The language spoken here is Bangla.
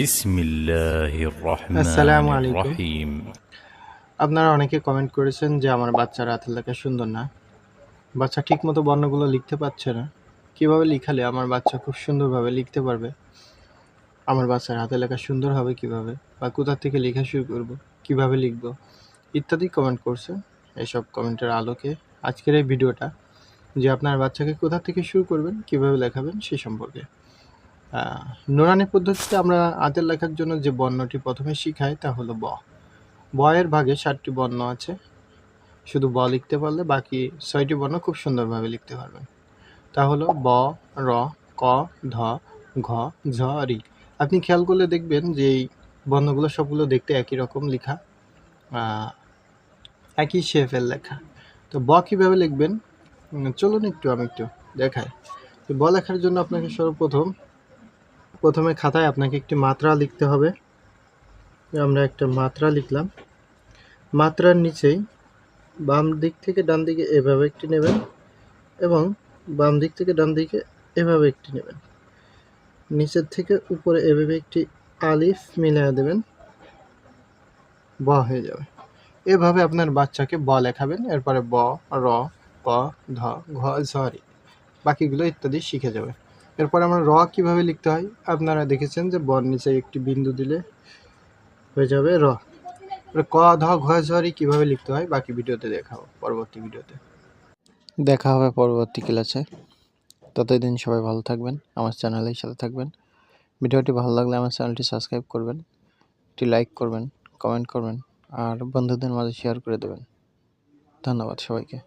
بسم الله الرحمن আসসালামু আলাইকুম। الرحيم আপনারা অনেকে কমেন্ট করেছেন যে আমার বাচ্চার হাতের লেখা সুন্দর না বাচ্চা ঠিকমতো বর্ণগুলো লিখতে পারছে না কিভাবে লিখালে আমার বাচ্চা খুব সুন্দরভাবে লিখতে পারবে আমার বাচ্চার হাতের লেখা সুন্দর হবে কিভাবে বা কোথা থেকে লেখা শুরু করব কিভাবে লিখব ইত্যাদি কমেন্ট করছে এসব কমেন্টের আলোকে আজকের এই ভিডিওটা যে আপনার বাচ্চাকে কোথা থেকে শুরু করবেন কিভাবে লেখাবেন সে সম্পর্কে আহ, নুরানি পদ্ধতিতে আমরা হাতের লেখার জন্য যে বর্ণটি প্রথমে শিখাই তা হলো ব। বয়ের ভাগে ষাটটি বর্ণ আছে। শুধু ব লিখতে পারলে বাকি ছয়টি বর্ণ খুব সুন্দরভাবে লিখতে পারবেন। তা হলো ব, র, ক, ধ, ঘ, ঝ, রি। আপনি খেয়াল করলে দেখবেন যে এই বর্ণগুলো সবগুলো দেখতে একই রকম লেখা একই শেফের লেখা। তো ব কীভাবে লিখবেন? চলুন একটু আমি একটু দেখাই। তো ব লেখার জন্য আপনাকে সর্বপ্রথম প্রথমে খাতায় আপনাকে একটি মাত্রা লিখতে হবে। আমরা একটা মাত্রা লিখলাম। মাত্রার নিচেই বাম দিক থেকে ডান দিকে এভাবে একটি নেবেন এবং বাম দিক থেকে ডান দিকে এভাবে একটি নেবেন। নিচের থেকে উপরে এভাবে একটি আলিফ মিলিয়ে দেবেন। ব হয়ে যাবে। এভাবে আপনার বাচ্চাকে ব লেখাবেন। এরপরে ব, র, ক, ধ, ঘ ঝ রি বাকিগুলো ইত্যাদি শিখে যাবে এরপর আমরা র কীভাবে লিখতে হয়? আপনারা দেখেছেন যে বর নিচে একটি বিন্দু দিলে হয়ে যাবে র। ক, ধ, ঘ ঝরি কীভাবে লিখতে হয় বাকি ভিডিওতে দেখাবো, পরবর্তী ভিডিওতে। দেখা হবে পরবর্তী ক্লাসে। ততদিন সবাই ভালো থাকবেন, আমার চ্যানেলের সাথে থাকবেন। ভিডিওটি ভালো লাগলে আমার চ্যানেলটি সাবস্ক্রাইব করবেন, একটি লাইক করবেন, কমেন্ট করবেন, আর বন্ধুদের মাঝে শেয়ার করে দেবেন। ধন্যবাদ সবাইকে।